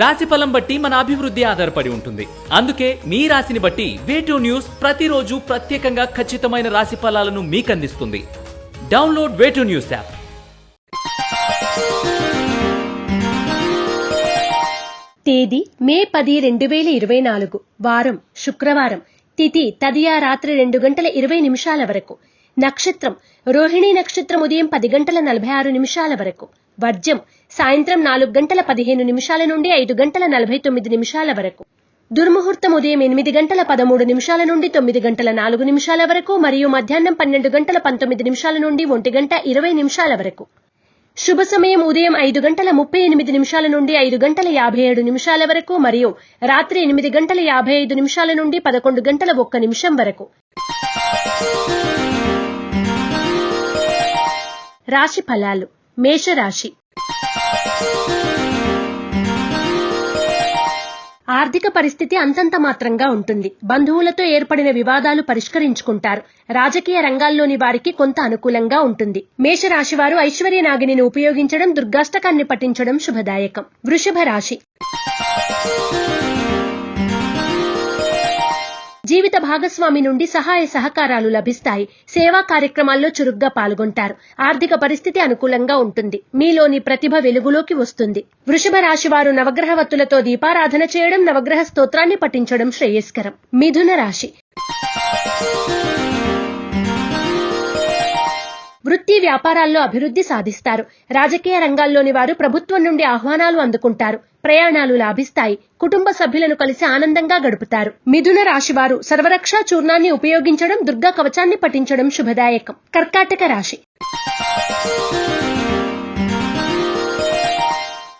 రాశి ఫలం బట్టి మన అభివృద్ధి ఆధారపడి ఉంటుంది. అందుకే మీ రాశిని బట్టి వేటూ న్యూస్ ప్రతిరోజు ప్రత్యేకంగా ఖచ్చితమైన రాశి ఫలాలను మీకు అందిస్తుంది డౌన్లోడ్ వేటూ న్యూస్ యాప్ తేదీ మే పది రెండు వేల ఇరవై నాలుగు వారం శుక్రవారం. తిథి తదియా రాత్రి రెండు గంటల ఇరవై నిమిషాల వరకు. నక్షత్రం రోహిణి నక్షత్రం ఉదయం పది గంటల నలభై ఆరు నిమిషాల వరకు. వర్జం సాయంత్రం నాలుగు గంటల పదిహేను నిమిషాల నుండి ఐదు గంటల నలభై తొమ్మిది నిమిషాల వరకు. దుర్ముహూర్తం ఉదయం ఎనిమిది గంటల పదమూడు నిమిషాల నుండి తొమ్మిది గంటల నాలుగు నిమిషాల వరకు మరియు మధ్యాహ్నం పన్నెండు గంటల పంతొమ్మిది నిమిషాల నుండి ఒంటి గంట ఇరవై నిమిషాల వరకు. శుభ సమయం ఉదయం ఐదు గంటల ముప్పై ఎనిమిది నిమిషాల నుండి ఐదు గంటల యాభై ఏడు నిమిషాల వరకు మరియు రాత్రి ఎనిమిది గంటల యాభై ఐదు నిమిషాల నుండి పదకొండు గంటల ఒక్క నిమిషం వరకు. రాశి ఫలాలు. మేషరాశి. ఆర్థిక పరిస్థితి అంతంత మాత్రంగా ఉంటుంది. బంధువులతో ఏర్పడిన వివాదాలు పరిష్కరించుకుంటారు. రాజకీయ రంగాల్లోని వారికి కొంత అనుకూలంగా ఉంటుంది. మేషరాశి వారు ఐశ్వర్య నాగిని ఉపయోగించడం దుర్గాష్టకాన్ని పఠించడం శుభదాయకం. వృషభ రాశి భాగస్వామి నుండి సహాయ సహకారాలు లభిస్తాయి. సేవా కార్యక్రమాల్లో చురుగ్గా పాల్గొంటారు. ఆర్థిక పరిస్థితి అనుకూలంగా ఉంటుంది. మీలోని ప్రతిభ వెలుగులోకి వస్తుంది. వృషభ రాశి వారు నవగ్రహ వత్తులతో దీపారాధన చేయడం నవగ్రహ స్తోత్రాన్ని పఠించడం శ్రేయస్కరం. మిథున రాశి. వృత్తి వ్యాపారాల్లో అభివృద్ధి సాధిస్తారు. రాజకీయ రంగాల్లోని వారు ప్రభుత్వం నుండి ఆహ్వానాలు అందుకుంటారు. ప్రయాణాలు లాభిస్తాయి. కుటుంబ సభ్యులను కలిసి ఆనందంగా గడుపుతారు. మిథున రాశివారు సర్వరక్షా చూర్ణాన్ని ఉపయోగించడం దుర్గా కవచాన్ని పఠించడం శుభదాయకం. కర్కాటక రాశి.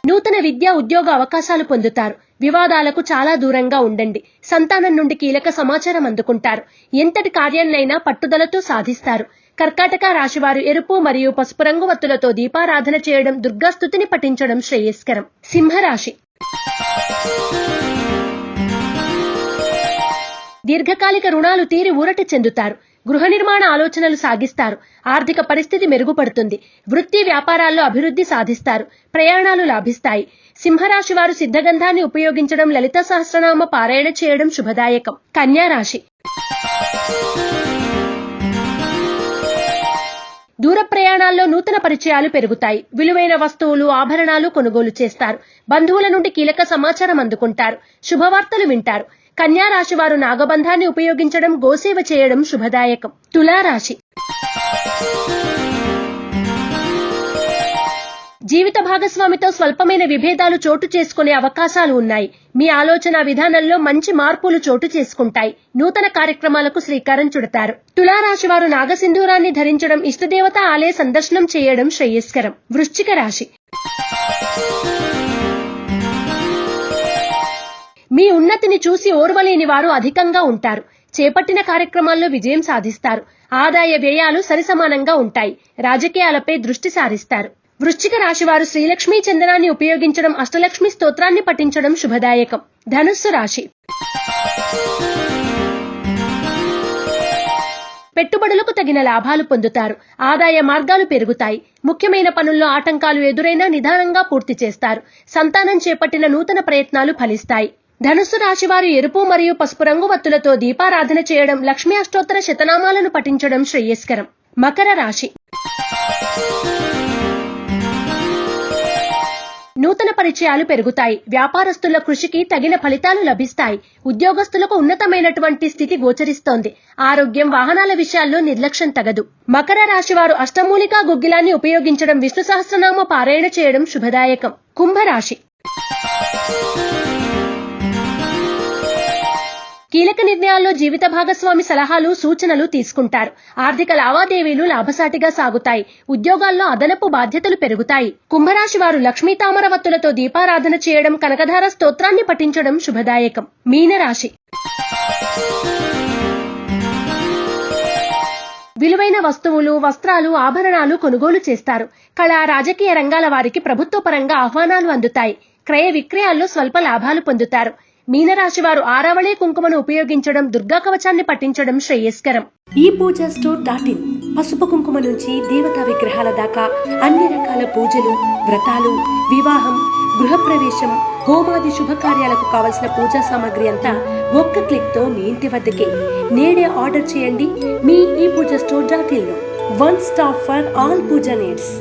నూతన విద్యా ఉద్యోగ అవకాశాలు పొందుతారు. వివాదాలకు చాలా దూరంగా ఉండండి. సంతానం నుండి కీలక సమాచారం అందుకుంటారు. ఎంతటి కార్యాన్నైనా పట్టుదలతో సాధిస్తారు. కర్కాటక రాశివారు ఎరుపు మరియు పసుపు రంగు వత్తులతో దీపారాధన చేయడం దుర్గాస్తుతిని పఠించడం శ్రేయస్కరం. సింహరాశి. దీర్ఘకాలిక రుణాలు తీరి ఊరట చెందుతారు. గృహ నిర్మాణ ఆలోచనలు సాగిస్తారు. ఆర్థిక పరిస్థితి మెరుగుపడుతుంది. వృత్తి వ్యాపారాల్లో అభివృద్ధి సాధిస్తారు. ప్రయాణాలు లాభిస్తాయి. సింహరాశి వారు సిద్ధగంధాన్ని ఉపయోగించడం లలిత సహస్రనామ పారాయణ చేయడం శుభదాయకం. కన్యా ప్రయాణాల్లో నూతన పరిచయాలు పెరుగుతాయి. విలువైన వస్తువులు ఆభరణాలు కొనుగోలు చేస్తారు. బంధువుల నుండి కీలక సమాచారం అందుకుంటారు. శుభవార్తలు వింటారు. కన్యా రాశి వారు నాగబంధాన్ని ఉపయోగించడం గోసేవ చేయడం శుభదాయకం. తులారాశి భాగస్వామితో స్వల్పమైన విభేదాలు చోటు చేసుకునే అవకాశాలు ఉన్నాయి. మీ ఆలోచన విధానంలో మంచి మార్పులు చోటు చేసుకుంటాయి. నూతన కార్యక్రమాలకు శ్రీకారం చుడతారు. తులారాశి వారు నాగసింధూరాన్ని ధరించడం ఇష్టదేవత ఆలయ సందర్శనం చేయడం శ్రేయస్కరం. వృశ్చిక రాశి. మీ ఉన్నతిని చూసి ఓర్వలేని వారు అధికంగా ఉంటారు. చేపట్టిన కార్యక్రమాల్లో విజయం సాధిస్తారు. ఆదాయ వ్యయాలు సరిసమానంగా ఉంటాయి. రాజకీయాలపై దృష్టి సారిస్తారు. వృశ్చిక రాశి వారు శ్రీలక్ష్మీ చందనాన్ని ఉపయోగించడం అష్టలక్ష్మి స్తోత్రాన్ని పఠించడం శుభదాయకం. ధనుస్సు రాశి. పెట్టుబడులకు తగిన లాభాలు పొందుతారు. ఆదాయ మార్గాలు పెరుగుతాయి. ముఖ్యమైన పనుల్లో ఆటంకాలు ఎదురైనా నిదానంగా పూర్తి చేస్తారు. సంతానం చేపట్టిన నూతన ప్రయత్నాలు ఫలిస్తాయి. ధనుస్సు రాశి వారు ఎరుపు మరియు పసుపు రంగు వత్తులతో దీపారాధన చేయడం లక్ష్మీ అష్టోత్తర శతనామాలను పఠించడం శ్రేయస్కరం. మకర రాశి. నూతన పరిచయాలు పెరుగుతాయి. వ్యాపారస్తుల కృషికి తగిన ఫలితాలు లభిస్తాయి. ఉద్యోగస్తులకు ఉన్నతమైనటువంటి స్థితి గోచరిస్తోంది. ఆరోగ్యం వాహనాల విషయాల్లో నిర్లక్ష్యం తగదు. మకర రాశి వారు అష్టమూలికా గుగ్గిలాన్ని ఉపయోగించడం విష్ణు సహస్రనామ పారాయణ చేయడం శుభదాయకం. కుంభరాశి కీలక నిర్ణయాల్లో జీవిత భాగస్వామి సలహాలు సూచనలు తీసుకుంటారు. ఆర్థిక లావాదేవీలు లాభసాటిగా సాగుతాయి. ఉద్యోగాల్లో అదనపు బాధ్యతలు పెరుగుతాయి. కుంభరాశి వారు లక్ష్మీ తామరవత్తులతో దీపారాధన చేయడం కనకధార స్తోత్రాన్ని పఠించడం శుభదాయకం. మీనరాశి విలువైన వస్తువులు వస్త్రాలు ఆభరణాలు కొనుగోలు చేస్తారు. కళా రాజకీయ రంగాల వారికి ప్రభుత్వ పరంగా ఆహ్వానాలు అందుతాయి. క్రయ విక్రయాల్లో స్వల్ప లాభాలు పొందుతారు. మీనరాశి వారు ఆరావళి కుంకుమను ఉపయోగించడం దుర్గా కవచాన్ని పఠించడం శ్రేయస్కరం. ఈ పూజ స్టోర్ డాట్ ఇన్ పసుపు కుంకుమ నుంచి దేవతా విగ్రహాల దాకా అన్ని రకాల పూజలు వ్రతాలు వివాహం గృహప్రవేశం హోమాది శుభకార్యాలకు కావలసిన పూజా సామాగ్రి అంతా ఒక్క క్లిక్తో మీ ఇంటి వద్దకే. నేడే ఆర్డర్ చేయండి మీ ఈ Puja store dot in one stop for all Puja needs.